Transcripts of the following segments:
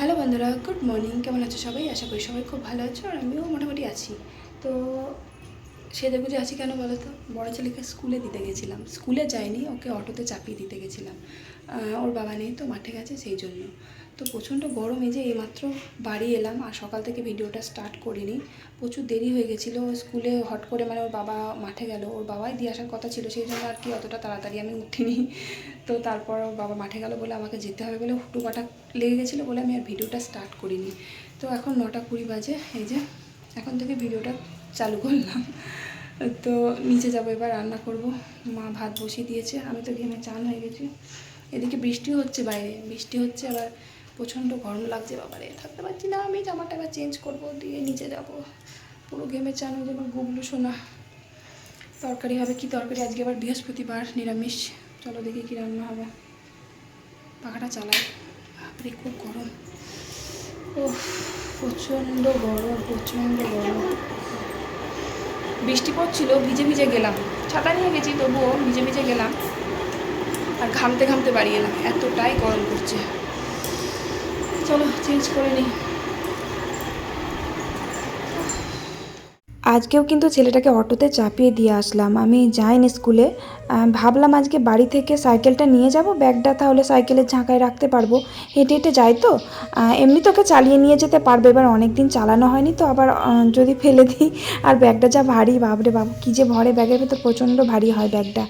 Hello বন্ধুরা, good morning. কেমন আছো সবাই? আশা করি সবাই খুব ভালো আছো, আর আমিও মোটামুটি আছি। তো সেজে গুজে আছি কেন বলো তো বড় ছেলেকে স্কুলে দিতে গেছিলাম। স্কুলে যাইনি ওকে অটোতে চাপিয়ে দিতে গেছিলাম। ওর বাবা নেই তো, মাঠে গেছে, সেই জন্য। তো প্রচণ্ড গরম এই যে এইমাত্র বাড়ি এলাম আর সকাল থেকে ভিডিওটা স্টার্ট করিনি। প্রচুর দেরি হয়ে গেছিল, স্কুলে হট করে মানে ওর বাবা মাঠে গেল, ওর বাবাই দিয়ে আসার কথা ছিল, সেই জন্য আর কি অতটা তাড়াতাড়ি আমি উঠিনি। তো তারপর ওর বাবা মাঠে গেল বলে আমাকে যেতে হবে বলে হুটু কাটা লেগে গেছিল বলে আমি আর ভিডিওটা স্টার্ট করিনি। তো এখন নটা কুড়ি বাজে, এই যে এখন থেকে ভিডিওটা চালু করলাম। তো নিচে যাব এবার, রান্না করব। মা ভাত বসিয়ে দিয়েছে, আমি তো ঘেমে চান হয়ে গেছি। এদিকে বৃষ্টি হচ্ছে বাইরে, বৃষ্টি হচ্ছে আবার প্রচণ্ড গরম লাগছে, বাবারে। থাকতে পারছি না আমি, জামাটা এবার চেঞ্জ করব, দিয়ে নিচে যাব। পুরো ঘেমে চান হয়ে যাবে গুবলু শোনা তরকারি হবে কি তরকারি? আজকে আবার বৃহস্পতিবার, নিরামিষ। চলো দেখি কী রান্না হবে। পাখাটা চালাই। বাপরে, খুব গরম। ও প্রচণ্ড গরম প্রচণ্ড গরম। বৃষ্টি পড়ছিল, ভিজে ভিজে গেলাম। ছাতা নিয়ে গেছি, তবুও ভিজে ভিজে গেলাম। আর ঘামতে ঘামতে বাড়ি এলাম। এতটাই গরম করছে চলো চেঞ্জ করে নিই। আজকেও কিন্তু ছেলেটাকে অটোতে চাপিয়ে দিয়ে আসলাম। আমি যাইনি স্কুলে। ভাবলাম আজকে বাড়ি থেকে সাইকেলটা নিয়ে যাব, ব্যাগটা তাহলে সাইকেলের ঝাঁকায় রাখতে পারব। হেঁটে হেঁটে যাই তো। এমনি তোকে চালিয়ে নিয়ে যেতে পারবে, এবার অনেক দিন চালানো হয়নি তো, আবার যদি ফেলে দিই, আর ব্যাগটা যা ভারী বাবরে বাবু কী যে ভরে, ব্যাগের ভেতর প্রচণ্ড ভারী হয় ব্যাগটা।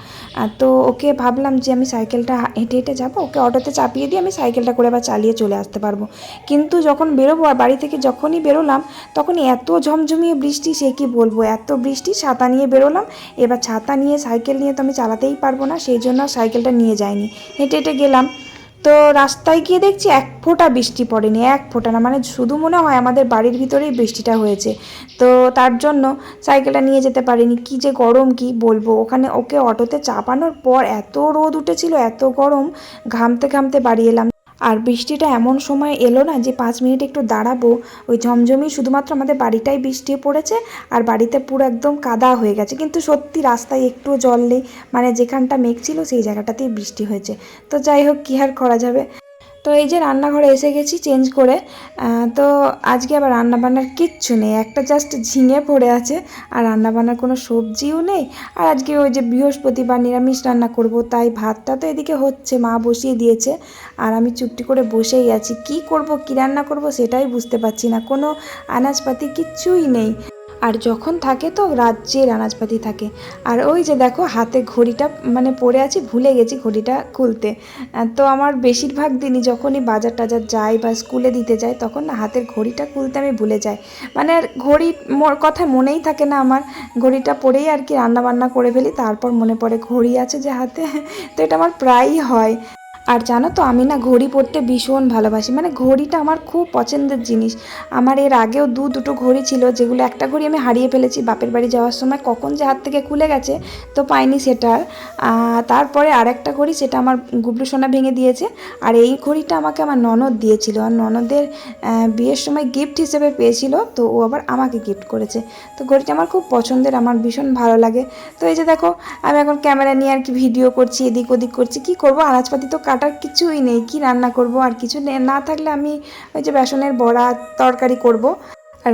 তো ওকে ভাবলাম যে আমি সাইকেলটা হেঁটে হেঁটে যাব, ওকে অটোতে চাপিয়ে দিয়ে আমি সাইকেলটা করে আবার চালিয়ে চলে আসতে পারব। কিন্তু যখন বেরোবো, আর বাড়ি থেকে যখনই বেরোলাম তখন এত ঝমঝমিয়ে বৃষ্টি, সে কি বলব? এত বৃষ্টি, ছাতা নিয়ে বেরোলাম, এবার ছাতা নিয়ে, সাইকেল নিয়ে তো আমি চালাতেই পারব না, সেই জন্য সাইকেলটা নিয়ে যাইনি। হেঁটে হেঁটে গেলাম। তো রাস্তায় গিয়ে দেখছি এক ফোঁটা বৃষ্টি পড়েনি, এক ফোঁটা না মানে শুধু মনে হয় আমাদের বাড়ির ভিতরেই বৃষ্টিটা হয়েছে। তো তার জন্য সাইকেলটা নিয়ে যেতে পারিনি। কি যে গরম, কি বলব? ওখানে ওকে অটোতে চাপানোর পর এত রোদ উঠেছিল, এত গরম, ঘামতে ঘামতে বাড়ি এলাম। আর বৃষ্টিটা এমন সময় এলো না যে পাঁচ মিনিট একটু দাঁড়াবো। ওই ঝমঝমি শুধুমাত্র আমাদের বাড়িটাই বৃষ্টি পড়েছে আর বাড়িতে পুরো একদম কাদা হয়ে গেছে। কিন্তু সত্যি রাস্তায় একটু জল নেই। মানে যেখানটা মেঘ ছিল সেই জায়গাটাতেই বৃষ্টি হয়েছে। তো যাই হোক, কী আর করা যাবে? তো এই যে রান্নাঘরে এসে গেছি চেঞ্জ করে তো আজকে আবার রান্নাবান্নার কিচ্ছু নেই। একটা জাস্ট ঝিঙে পড়ে আছে আর রান্নাবান্নার কোনো সবজিও নেই। আর আজকে ওই যে বৃহস্পতিবার নিরামিষ রান্না করব, তাই ভাতটা তো এদিকে হচ্ছে, মা বসিয়ে দিয়েছে। আর আমি চুপটি করে বসেই আছি। কি করব, কি রান্না করব সেটাই বুঝতে পারছি না। কোনো আনাজপাতি কিচ্ছুই নেই। আর যখন থাকে তো রাজ্যের আনাজপাতি থাকে। আর ওই যে দেখো, হাতে ঘড়িটা মানে পড়ে আছি, ভুলে গেছি ঘড়িটা খুলতে। তো আমার বেশিরভাগ দিনই যখনই বাজার টাজার যাই বা স্কুলে দিতে যাই, তখন না হাতের ঘড়িটা খুলতে আমি ভুলে যাই। মানে আর ঘড়ি কথা মনেই থাকে না আমার। ঘড়িটা পরেই আর কি রান্না বান্না করে ফেলি, তারপর মনে পড়ে ঘড়ি আছে যে হাতে। তো এটা আমার প্রায়ই হয়। আর জানো তো আমি না ঘড়ি পরতে ভীষণ ভালোবাসি। মানে ঘড়িটা আমার খুব পছন্দের জিনিস। আমার এর আগেও দু দুটো ঘড়ি ছিল যেগুলো একটা ঘড়ি আমি হারিয়ে ফেলেছি বাপের বাড়ি যাওয়ার সময়। কখন যে হাত থেকে খুলে গেছে তো পাইনি আহ, তারপরে আরেকটা ঘড়ি সেটা আমার গুবলু সোনা ভেঙে দিয়েছে। আর এই ঘড়িটা আমাকে আমার ননদ দিয়েছিল। আর ননদের বিয়ের সময় গিফট হিসেবে পেয়েছিল তো ও আবার আমাকে গিফট করেছে। তো ঘড়িটা আমার খুব পছন্দের আমার ভীষণ ভালো লাগে। তো এই যে দেখো আমি এখন ক্যামেরা নিয়ে আর কি ভিডিও করছি এদিক ওদিক করছি। কি করব? আনাজপাতি তো কাটার কিছুই নেই, কি রান্না করব আর কিছু নে- থাকলে আমি ওই যে বেসনের বড়া তরকারি করব।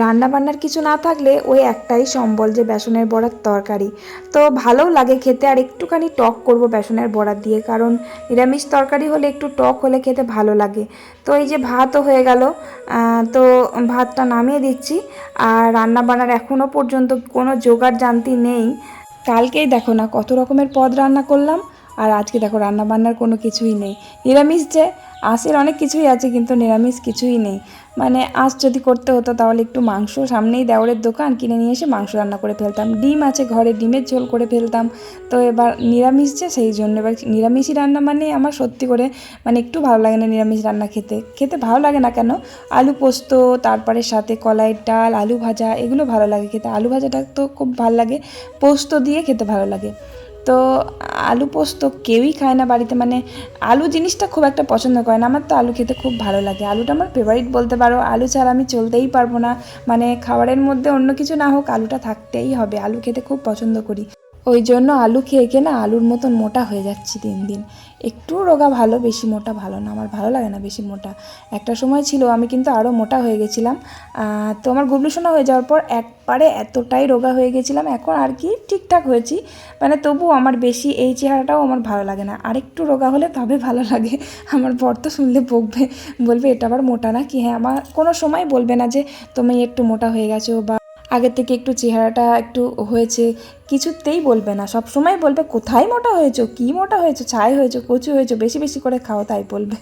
রান্না বান্নার কিছু না থাকলে ওই একটাই সম্বল যে বেসনের বড়ার তরকারি। তো ভালোও লাগে খেতে আর একটুখানি টক করব বেসনের বড়া দিয়ে, কারণ নিরামিষ তরকারি হলে একটু টক হলে খেতে ভালো লাগে। তো এই যে ভাতও হয়ে গেল তো ভাতটা নামিয়ে দিচ্ছি। আর রান্না বান্নার এখনও পর্যন্ত কোনো জোগাড় জানতি নেই। কালকেই দেখো না কত রকমের পদ রান্না করলাম। আর আজকে দেখো রান্না বান্নার কোনো কিছুই নেই। নিরামিষ যে, আঁশের অনেক কিছুই আছে কিন্তু নিরামিষ কিছুই নেই। মানে আঁশ যদি করতে হতো তাহলে একটু মাংস সামনেই দেওরের দোকান কিনে নিয়ে এসে মাংস রান্না করে ফেলতাম। ডিম আছে ঘরে, ডিমের ঝোল করে ফেলতাম। তো এবার নিরামিষ যে, সেই জন্য এবার নিরামিষই রান্না মানে আমার সত্যি করে মানে একটু ভালো লাগে না নিরামিষ রান্না খেতে। খেতে ভালো লাগে না কেন? আলু পোস্ত, তারপরে সাথে কলাইয়ের ডাল, আলু ভাজা, এগুলো ভালো লাগে খেতে। আলু ভাজাটা তো খুব ভালো লাগে। পোস্ত দিয়ে খেতে ভালো লাগে। তো আলু পোস্ত কেউই খায় না বাড়িতে। মানে আলু জিনিসটা খুব একটা পছন্দ করে না। আমার তো আলু খেতে খুব ভালো লাগে। আলুটা আমার ফেভারিট বলতে পারো। আলু ছাড়া আমি চলতেই পারব না। মানে খাবারের মধ্যে অন্য কিছু না হোক, আলুটা থাকতেই হবে। আলু খেতে খুব পছন্দ করি। ওই জন্য আলু খেয়ে খেয়ে না আলুর মতন মোটা হয়ে যাচ্ছি দিন দিন। একটু রোগা ভালো, বেশি মোটা ভালো না, আমার ভালো লাগে না বেশি মোটা। একটা সময় ছিল আমি কিন্তু আরও মোটা হয়ে গেছিলাম। তো আমার গুবলু সোনা হয়ে যাওয়ার পর একবারে এতটাই রোগা হয়ে গেছিলাম, এখন আর কি ঠিকঠাক হয়েছি। মানে তবু আমার বেশি এই চেহারাটাও আমার ভালো লাগে না। আরেকটু রোগা হলে তবে ভালো লাগে। আমার বর তো শুনলে বকবে, বলবে এটা আবার মোটা না কি হ্যাঁ আমার কোনো সময় বলবে না যে, তুমি একটু মোটা হয়ে গেছো বা আগের থেকে একটু চেহারাটা একটু হয়েছে, কিছুতেই বলবে না। সব সময় বলবে, কোথায় মোটা হয়েছো? কী মোটা হয়েছো? ছাই হয়েছো? কচু হয়েছো? বেশি বেশি করে খাও, তাই বলবে।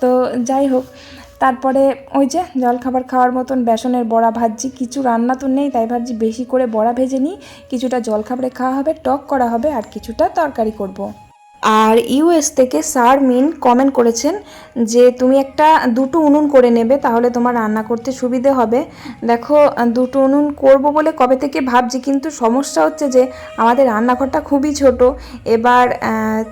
তো যাই হোক, তারপরে ওই যে জলখাবার খাওয়ার মতন বেসনের বড়া ভাজছি, কিছু রান্না তো নেই, তাই ভাবছি বেশি করে বড়া ভেজে নিই, কিছুটা জলখাবারে খাওয়া হবে, টক করা হবে, আর কিছুটা তরকারি করব। আর ইউএস থেকে স্যার মিন কমেন্ট করেছেন যে তুমি একটা দুটো উনুন করে নেবে, তাহলে তোমার রান্না করতে সুবিধে হবে। দেখো, দুটো উনুন করব বলে কবে থেকে ভাবছি, কিন্তু সমস্যা হচ্ছে যে আমাদের রান্নাঘরটা খুবই ছোট। এবার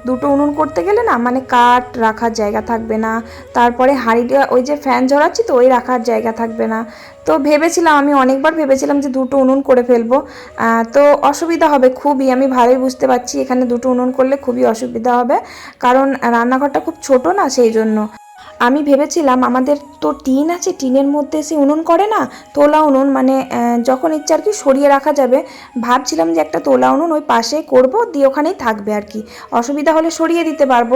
দুটো উনুন করতে গেলে না মানে কাঠ রাখার জায়গা থাকবে না। তারপরে হাঁড়িটা ওই যে ফ্যান ঝরাচ্ছি তো, ওই রাখার জায়গা থাকবে না। তো ভেবেছিলাম, আমি অনেকবার ভেবেছিলাম যে দুটো উনুন করে ফেলব। তো অসুবিধা হবে খুবই, আমি ভালোই বুঝতে পারছি এখানে দুটো উনুন করলে খুবই অসুবিধা হবে। কারণ রান্নাঘরটা খুব ছোট না সেই জন্য। আমি ভেবেছিলাম, আমাদের তো টিন আছে, টিনের মধ্যে সে উনুন করে না, তোলা উনুন। মানে যখন ইচ্ছা আর কি সরিয়ে রাখা যাবে, ভাবছিলাম যে একটা তোলা উনুন ওই পাশে করব, দিয়ে ওখানেই থাকবে আর কি। অসুবিধা হলে সরিয়ে দিতে পারব।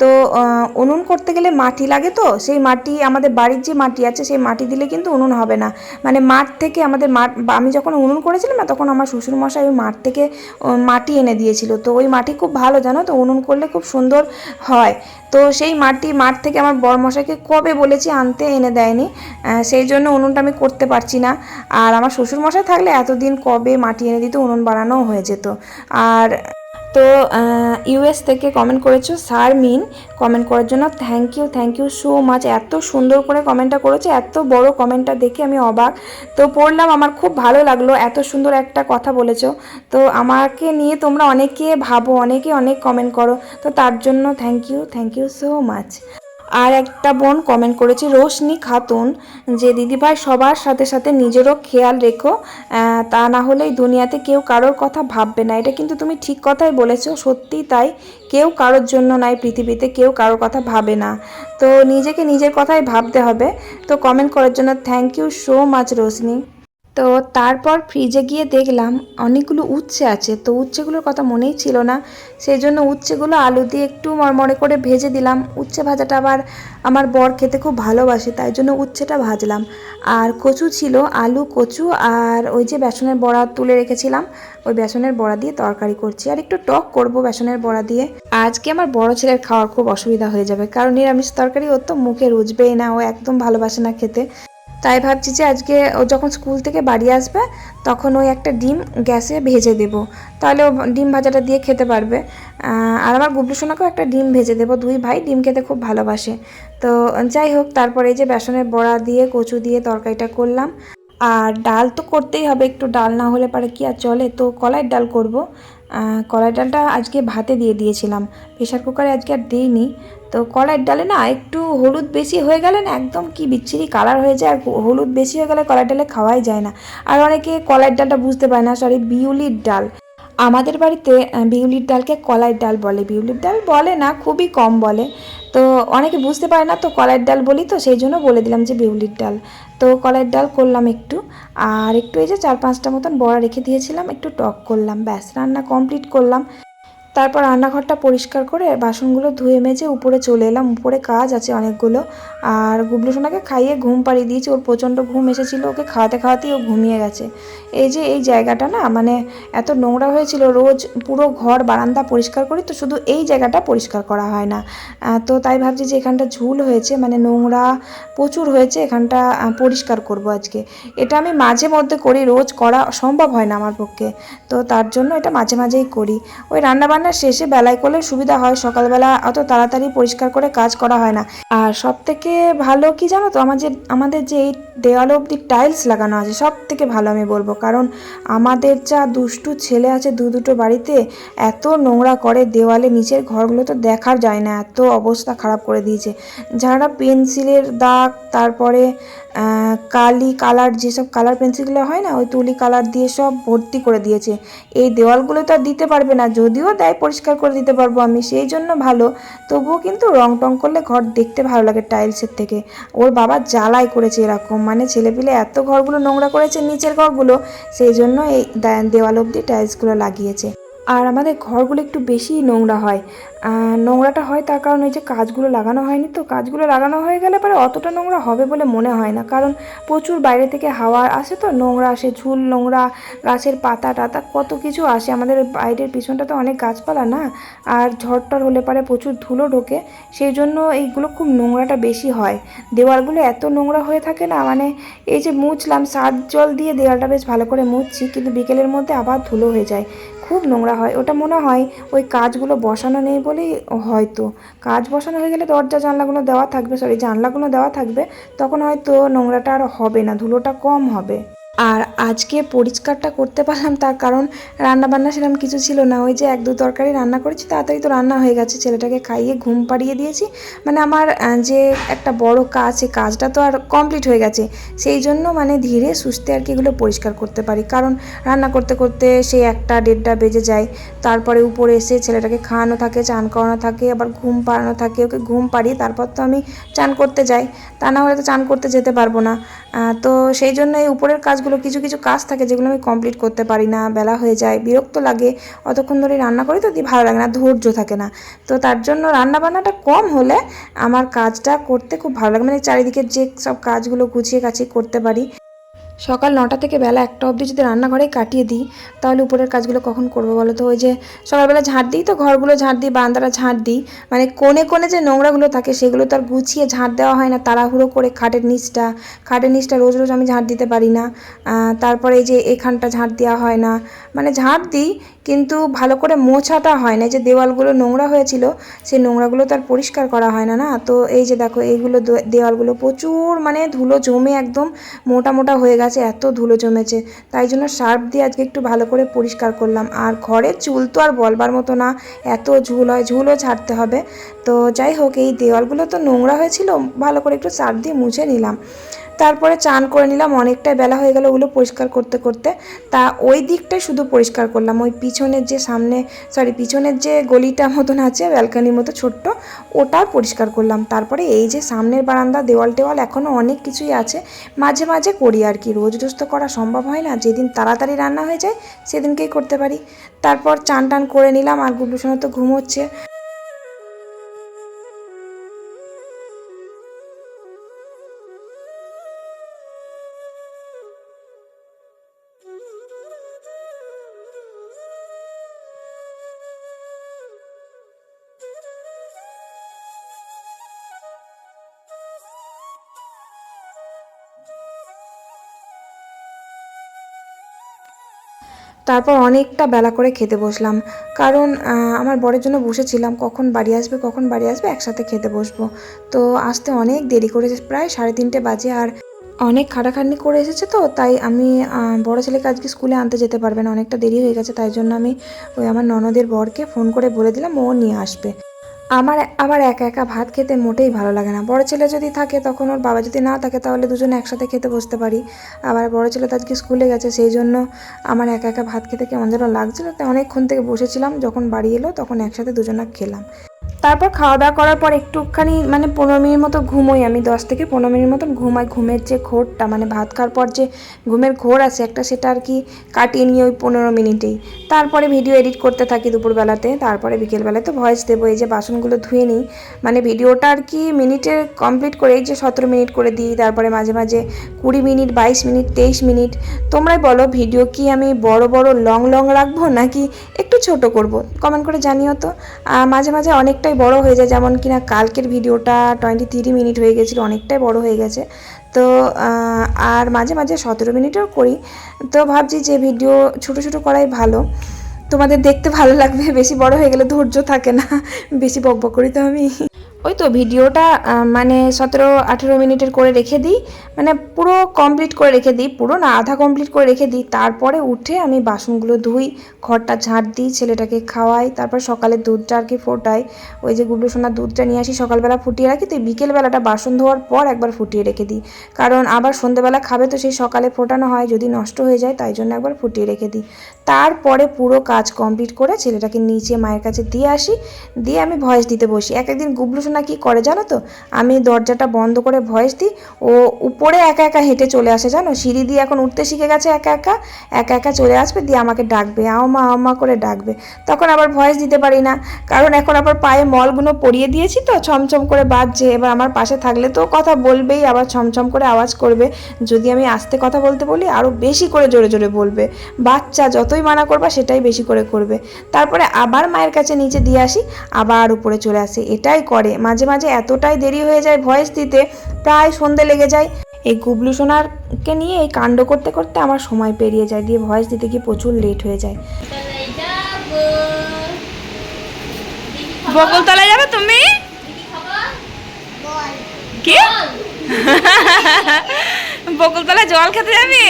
তো উনুন করতে গেলে মাটি লাগে তো, সেই মাটি, আমাদের বাড়ির যে মাটি আছে, সেই মাটি দিলে কিন্তু উনুন হবে না। মানে মাঠ থেকে আমাদের মাঠ, আমি যখন উনুন করেছিলাম না, তখন আমার শ্বশুরমশাই ওই মাঠ থেকে মাটি এনে দিয়েছিল। তো, ওই মাটি খুব ভালো, জানো তো, উনুন করলে খুব সুন্দর হয়। তো, সেই মাটি, মাঠ থেকে আমার বরমশাইকে কবে বলেছি আনতে এনে দেয়নি সেই জন্য উনুনটা আমি করতে পারছি না। আর আমার শ্বশুরমশাই থাকলে এতদিন কবে মাটি এনে দিত, উনুন বানানোও হয়ে যেত। আর তো ইউএস থেকে কমেন্ট করেছ স্যার মিন। কমেন্ট করার জন্য thank you thank you so much এত সুন্দর করে কমেন্টটা করেছে, এত বড় কমেন্টটা দেখে আমি অবাক। তো পড়লাম, আমার খুব ভালো লাগল, এত সুন্দর একটা কথা বলেছ। তো আমাকে নিয়ে তোমরা অনেকে ভাবো, অনেকে অনেক কমেন্ট করো। তো তার জন্য thank you thank you so much আর একটা বোন কমেন্ট করেছে, রোশনি খাতুন, যে দিদিভাই সবার সাথে সাথে নিজেরও খেয়াল রেখো তা না হলে দুনিয়াতে কেউ কারোর কথা ভাববে না। এটা কিন্তু তুমি ঠিক কথাই বলেছ, সত্যিই তাই। কেউ কারোর জন্য নাই পৃথিবীতে কেউ কারোর কথা ভাবে না। তো নিজেকে নিজের কথাই ভাবতে হবে। তো কমেন্ট করার জন্য thank you so much Roshni. তো তারপর ফ্রিজে গিয়ে দেখলাম অনেকগুলো উচ্ছে আছে। তো উচ্ছেগুলোর কথা মনেই ছিল না। সেই জন্য উচ্ছেগুলো আলু দিয়ে একটু মরমরে করে ভেজে দিলাম। উচ্ছে ভাজাটা আবার আমার বর খেতে খুব ভালোবাসে, তাই জন্য উচ্ছেটা ভাজলাম। আর কচু ছিল, আলু, কচু আর ওই যে বেসনের বড়া তুলে রেখেছিলাম। ওই বেসনের বড়া দিয়ে তরকারি করছি। আর একটু টক করব বেসনের বড়া দিয়ে। আজকে আমার বড় ছেলের খাওয়ার খুব অসুবিধা হয়ে যাবে। কারণ নিরামিষ তরকারি ওর তো মুখে রুজবেই না, ও একদম ভালোবাসে না খেতে। তাই ভাবছি যে আজকে ও যখন স্কুল থেকে বাড়ি আসবে, তখন ওই একটা ডিম গ্যাসে ভেজে দেবো। তাহলে ও ডিম ভাজাটা দিয়ে খেতে পারবে। আর আমার গুবলু সোনাকেও একটা ডিম ভেজে দেবো। দুই ভাই ডিম খেতে খুব ভালোবাসে। তো যাই হোক, তারপরে এই যে বেসনের বড়া দিয়ে, কচু দিয়ে তরকারিটা করলাম। আর ডাল তো করতেই হবে, একটু ডাল না হলে পারে কি আর চলে। তো কলাইয়ের ডাল করব। কলাইয়ের ডালটা আজকে ভাতে দিয়ে দিয়েছিলাম। প্রেশার কুকারে আজকে আর দিইনি। তো কলাইয়ের ডালে না একটু হলুদ বেশি হয়ে গেলে না একদম কি বিচ্ছিরি কালার হয়ে যায়, আর হলুদ বেশি হয়ে গেলে কলাইয়ের ডালে খাওয়াই যায় না। আর অনেকে কলাইয়ের ডালটা বুঝতে পারে না সরি বিউলির ডাল। আমাদের বাড়িতে বিউলির ডালকে কলাইয়ের ডাল বলে। বিউলির ডাল বলে না, খুবই কম বলে। তো অনেকে বুঝতে পারে না, তো কলাইয়ের ডাল বলি তো, সেই জন্য বলে দিলাম যে বিউলির ডাল। তো কলাইয়ের ডাল করলাম একটু। আর একটু এই যে চার পাঁচটা মতন বড়া রেখে দিয়েছিলাম, একটু টক করলাম। ব্যাস, রান্না কমপ্লিট করলাম। তারপর রান্নাঘরটা পরিষ্কার করে বাসনগুলো ধুয়ে মেজে উপরে চলে এলাম। উপরে কাজ আছে অনেকগুলো। আর গুবলু সোনাকে খাইয়ে ঘুম পাড়িয়ে দিয়েছি। ওর প্রচণ্ড ঘুম এসেছিল। ওকে খাওয়াতে খাওয়াতেই ও ঘুমিয়ে গেছে। এই যে এই জায়গাটা না মানে এত নোংরা হয়েছিল। রোজ পুরো ঘর বারান্দা পরিষ্কার করি তো শুধু এই জায়গাটা পরিষ্কার করা হয় না। তো তাই ভাবছি যে এখানটা ঝুল হয়েছে মানে নোংরা প্রচুর হয়েছে, এখানটা পরিষ্কার করব আজকে। এটা আমি মাঝে মধ্যে করি, রোজ করা সম্ভব হয় না আমার পক্ষে। তো তার জন্য এটা মাঝে মাঝেই করি। ওই রান্নাবান্নার শেষে বেলায় করলে সুবিধা হয়, সকালবেলা অত তাড়াতাড়ি পরিষ্কার করে কাজ করা হয় না। আর সব থেকে ভালো কি জানো তো, আমার যে, আমাদের যে এই দেওয়ালে অবধি টাইলস লাগানো আছে সব থেকে ভালো আমি বলব। কারণ আমাদের যা দুষ্টু ছেলে আছে দু দুটো বাড়িতে, এত নোংরা করে দেওয়ালে নিচের ঘরগুলো তো দেখার যায় না, এত অবস্থা খারাপ করে দিয়েছে। যারা পেন্সিলের দাগ, তারপরে কালি কালার, যেসব কালার পেন্সিলগুলো হয় না, ওই তুলি কালার দিয়ে সব ভর্তি করে দিয়েছে। এই দেওয়ালগুলো তো আর দিতে পারবে না, যদিও দেয় পরিষ্কার করে দিতে পারব আমি, সেই জন্য ভালো। তবুও কিন্তু রং টং করলে ঘর দেখতে ভালো লাগে টাইলসের থেকে। ওর বাবা জ্বালাই করেছে এরকম মানে ছেলেপিলে এত ঘরগুলো নোংরা করেছে নিচের ঘরগুলো, সেই জন্য এই দেওয়াল অবধি টাইলসগুলো লাগিয়েছে। আর আমাদের ঘরগুলো একটু বেশি নোংরা হয়। নোংরাটা হয় তার কারণ ওই যে কাজগুলো লাগানো হয়নি তো কাজগুলো লাগানো হয়ে গেলে পরে অতটা নোংরা হবে বলে মনে হয় না। কারণ প্রচুর বাইরে থেকে হাওয়া আসে তো, নোংরা আসে, ঝুল নোংরা, গাছের পাতা টাতা কত কিছু আসে। আমাদের বাইরের পিছনটা তো অনেক গাছপালা না? আর ঝড়টর হলে পরে প্রচুর ধুলো ঢোকে, সেই জন্য এইগুলো খুব নোংরাটা বেশি হয়। দেওয়ালগুলো এত নোংরা হয়ে থাকে না মানে এই যে মুছলাম সার্ফ জল দিয়ে দেওয়ালটা বেশ ভালো করে মুছছি, কিন্তু বিকেলের মধ্যে আবার ধুলো হয়ে যায়। খুব নোংরা হয়। ওটা মনে হয় ওই কাজগুলো বসানো নেই বলেই হয়তো। কাজ বসানো হয়ে গেলে দরজা, জানলাগুলো দেওয়া থাকবে সরি জানলাগুলো দেওয়া থাকবে, তখন হয়তো নোংরাটা আর হবে না, ধুলোটা কম হবে। আর আজকে পরিষ্কারটা করতে পারলাম তার কারণ রান্না বান্না সেরকম কিছু ছিল না। ওই যে এক দু তরকারি রান্না করেছি, তাড়াতাড়ি তো রান্না হয়ে গেছে। ছেলেটাকে খাইয়ে ঘুম পাড়িয়ে দিয়েছি। মানে আমার যে একটা বড় কাজ সেই কাজটা তো আর কমপ্লিট হয়ে গেছে। সেই জন্য মানে ধীরে সুস্থে আর কি এগুলো পরিষ্কার করতে পারি। কারণ রান্না করতে করতে সেই একটা দেড়টা বেজে যায়। তারপরে উপরে এসে ছেলেটাকে খাওয়ানো থাকে, চান করানো থাকে, আবার ঘুম পাড়ানো থাকে। ওকে ঘুম পাড়িয়ে তারপর তো আমি চান করতে যাই। তা না হলে তো চান করতে যেতে পারব না। তো সেই জন্য এই উপরের কাজগুলো, কিছু কিছু কাজ থাকে যেগুলো আমি কমপ্লিট করতে পারি না, বেলা হয়ে যায়, বিরক্ত লাগে, অতক্ষণ ধরে রান্না করি তো দিয়ে ভালো লাগে না, ধৈর্য থাকে না। তো তার জন্য রান্না বান্নাটা কম হলে আমার কাজটা করতে খুব ভালো লাগে। মানে চারিদিকে যে সব কাজগুলো গুছিয়ে কাছিয়ে করতে পারি। সকাল নটা থেকে বেলা একটা অবধি যদি রান্নাঘরে কাটিয়ে দিই, তাহলে উপরের কাজগুলো কখন করব বলো তো? ওই যে সকালবেলা ঝাঁট দিই তো, ঘরগুলো ঝাঁট দিই বান্দারা ঝাঁট দিই মানে কোণে কোণে যে নোংরাগুলো থাকে সেগুলো তো আর গুছিয়ে ঝাঁট দেওয়া হয় না, তাড়াহুড়ো করে খাটের নিচটা খাটের নিচটা রোজ রোজ আমি ঝাঁট দিতে পারি না। তারপরে এই যে এখানটা ঝাঁট দেওয়া হয় না মানে ঝাঁট দিই, কিন্তু ভালো করে মোছাটা হয় না। যে দেওয়ালগুলো নোংরা হয়েছিল, সেই নোংরাগুলো তো আর পরিষ্কার করা হয় না না? তো এই যে দেখো, এইগুলো দেওয়ালগুলো প্রচুর মানে ধুলো জমে একদম মোটা মোটা হয়ে গেছে, এত ধুলো জমেছে। তাই জন্য সার্ফ দিয়ে আজকে একটু ভালো করে পরিষ্কার করলাম। আর ঘরের চুল তো আর বলবার মতো না, এত ঝুল হয়, ঝুলও ছাড়তে হবে। তো যাই হোক, এই দেওয়ালগুলো তো নোংরা হয়েছিল, ভালো করে একটু সার্ফ দিয়ে মুছে নিলাম। তারপরে চান করে নিলাম, অনেকটাই বেলা হয়ে গেল ওগুলো পরিষ্কার করতে করতে। তা ওই দিকটাই শুধু পরিষ্কার করলাম, ওই পিছনের যে সামনে সরি পিছনের যে গলিটা মতন আছে ব্যালকানির মতো ছোট্ট ওটাও পরিষ্কার করলাম। তারপরে এই যে সামনের বারান্দা, দেওয়াল টেওয়াল এখনও অনেক কিছুই আছে, মাঝে মাঝে করি আর কি, রোজ রোজ তো করা সম্ভব হয় না, যেদিন তাড়াতাড়ি রান্না হয়ে যায়, সেদিনকেই করতে পারি। তারপর চান টান করে নিলাম, আর গুবলু সোনা তো ঘুমোচ্ছে। তারপর অনেকটা বেলা করে খেতে বসলাম। কারণ আমার বরের জন্য বসেছিলাম, কখন বাড়ি আসবে, কখন বাড়ি আসবে, একসাথে খেতে বসবো। তো আসতে অনেক দেরি করেছে প্রায় সাড়ে তিনটে বাজে আর অনেক খাটাখাটনি করে এসেছে তো, তাই আমি বড় ছেলেকে আজকে স্কুলে আনতে যেতে পারবে না, অনেকটা দেরি হয়ে গেছে, তাই জন্য আমি ওই আমার ননদের বরকে ফোন করে বলে দিলাম, ও নিয়ে আসবে। আমার আমার একা একা ভাত খেতে মোটেই ভালো লাগে না। বড় ছেলে যদি থাকে, তখন ওর বাবা যদি না থাকে, তাহলে দুজনে একসাথে খেতে বসতে পারি। আবার বড় ছেলে তো আজকে স্কুলে গেছে, সেই জন্য আমার একা একা ভাত খেতে কেমন যেন লাগছিল। তাই অনেকক্ষণ থেকে বসেছিলাম, যখন বাড়ি এলো, তখন একসাথে দুজনা খেলাম। তারপর খাওয়া দাওয়া করার পর একটুখানি মানে পনেরো মিনিট মতো ঘুমোই আমি, দশ থেকে পনেরো মিনিট মতন ঘুমাই। ঘুমের যে ঘোরটা মানে ভাত খাওয়ার পর যে ঘুমের ঘোর আছে, একটা সেটা আর কি কাটিয়ে নিয়ে ওই পনেরো মিনিটেই। তারপরে ভিডিও এডিট করতে থাকি দুপুরবেলাতে, তারপরে বিকেলবেলায় তো ভয়েস দেবো, এই যে বাসনগুলো ধুয়ে নিই। মানে ভিডিওটা আর কি মিনিটে কমপ্লিট করে, এই যে সতেরো মিনিট করে দিই, তারপরে মাঝে মাঝে কুড়ি মিনিট, বাইশ মিনিট, তেইশ মিনিট। তোমরাই বলো, ভিডিও কি আমি বড় বড় লং লং রাখব, নাকি একটু ছোট করব? কমেন্ট করে জানিও তো। মাঝে মাঝে অনেকটাই বড় হয়ে যায়। যেমন কি না কালকের ভিডিওটা টোয়েন্টি থ্রি মিনিট হয়ে গেছিল, অনেকটাই বড় হয়ে গেছে। তো আর মাঝে মাঝে সতেরো মিনিটও করি। তো ভাবছি যে ভিডিও ছোট ছোট করাই ভালো। তোমাদের দেখতে ভালো লাগবে, বেশি বড় হয়ে গেলে ধৈর্য থাকে না, বেশি বকবক করি তো আমি। ওই তো ভিডিওটা মানে সতেরো, আঠেরো মিনিটের করে রেখে দিই। মানে পুরো কমপ্লিট করে রেখে দিই, পুরো না, আধা কমপ্লিট করে রেখে দিই। তারপরে উঠে আমি বাসনগুলো ধুই, ঘরটা ঝাঁট দিই, ছেলেটাকে খাওয়াই, তারপর সকালে দুধটা আর কি ফোটাই। ওই যে গুবলু সোনার দুধটা নিয়ে আসি, সকালবেলা ফুটিয়ে রাখি, তো বিকেলবেলাটা বাসন ধোয়ার পর একবার ফুটিয়ে রেখে দিই। কারণ আবার সন্ধেবেলা খাবে তো সেই সকালে ফোটানো হয়, যদি নষ্ট হয়ে যায় তাই জন্য একবার ফুটিয়ে রেখে দিই। তারপরে পুরো কাজ কমপ্লিট করে ছেলেটাকে নিচে মায়ের কাছে দিয়ে আসি, দিয়ে আমি ভয়েস দিতে বসি। এক একদিন গুবলু কী করে জানো তো? আমি দরজাটা বন্ধ করে ভয়েস দিই, ও উপরে একা একা হেঁটে চলে আসে জানো? সিঁড়ি দিয়ে এখন উঠতে শিখে গেছে একা একা একা একা চলে আসবে, দিয়ে আমাকে ডাকবে, আও মা আও মা করে ডাকবে। তখন আবার ভয়েস দিতে পারি না, কারণ এখন আবার পায়ে মলগুলো পরিয়ে দিয়েছি তো, ছমছম করে বাজছে, এবার আমার পাশে থাকলে তো কথা বলবেই, আবার ছমছম করে আওয়াজ করবে। যদি আমি আস্তে কথা বলতে বলি আরও বেশি করে জোরে জোরে বলবে। বাচ্চা যতই মানা করবা, সেটাই বেশি করে করবে। তারপরে আবার মায়ের কাছে নিচে দিয়ে আসি, আবার উপরে চলে আসে, এটাই করে। মাঝে মাঝে এতটাই দেরি হয়ে যায় ভয়েস দিতে, প্রায় সন্ধে লেগে যায়। এই গুবলু সোনারকে নিয়ে এই কাণ্ড করতে করতে আমার সময় পেরিয়ে যায় দিয়ে ভয়েস দিতে গিয়ে প্রচুর লেট হয়ে যায়। যাব তুমি? কি? বকুলতলায় জল খেতে যাবি?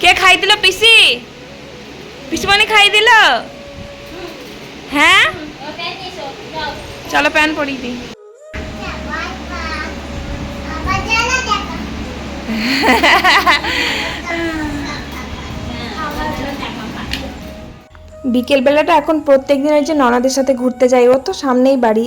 কে খাই দিল, পিসি? পিসিমণি খাই দিল? হ্যাঁ? চলো প্যান পরিয়ে দিই বিকেলবেলাটা এখন প্রত্যেক দিন ওই যে ননাদের সাথে ঘুরতে যাই, ও তো সামনেই বাড়ি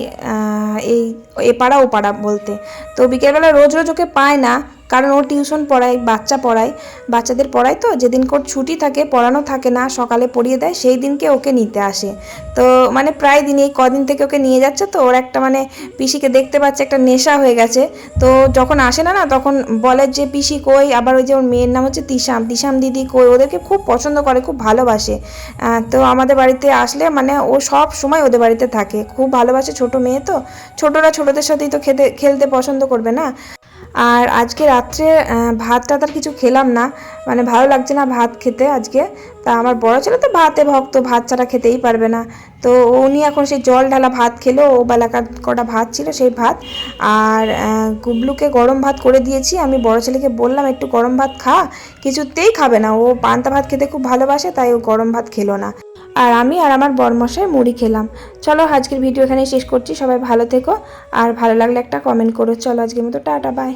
এই এপাড়া ও পাড়া বলতে। তো বিকেলবেলা রোজ রোজ ওকে পায় না কারণ ও টিউশন পড়ায়, বাচ্চা পড়ায়, বাচ্চাদের পড়ায় তো, যেদিন ওর ছুটি থাকে, পড়ানো থাকে না, সকালে পড়িয়ে দেয়, সেই দিনকে ওকে নিতে আসে। তো মানে প্রায় দিন এই কদিন থেকে ওকে নিয়ে যাচ্ছে তো, ওর একটা মানে পিসিকে দেখতে পাচ্ছে, একটা নেশা হয়ে গেছে। তো যখন আসে না না, তখন বলে যে, পিসি কই? আবার ওই যে ওর মেয়ের নাম হচ্ছে তিশাম। তিশাম দিদি কই? ওদেরকে খুব পছন্দ করে, খুব ভালোবাসে। তো আমাদের বাড়িতে আসলে মানে ও সব সময় ওদের বাড়িতে থাকে। খুব ভালোবাসে ছোট মেয়ে তো। ছোটরা ছোটদের সাথেই তো খেতে, খেলতে পছন্দ করবে না। আর আজকে রাত্রে ভাত টাত আর কিছু খেলাম না। মানে ভালো লাগছে না ভাত খেতে আজকে। তা আমার বড় ছেলে তো ভাতে ভক্ত, ভাত ছাড়া খেতেই পারবে না। তো উনি এখন সেই জল ঢালা ভাত খেলো, ও বেলাকার কটা ভাত ছিল সেই ভাত। আর গুবলুকে গরম ভাত করে দিয়েছি। আমি বড় ছেলেকে বললাম, একটু গরম ভাত খা, কিছুতেই খাবে না। ও পান্তা ভাত খেতে খুব ভালোবাসে, তাই ও গরম ভাত খেলো না। আর আমি আর আমার বরমশাই মুড়ি খেলাম। চলো আজকের ভিডিও এখানেই শেষ করছি। সবাই ভালো থেকো। আর ভালো লাগলে একটা কমেন্ট করো। চলো আজকের মতো, টাটা বাই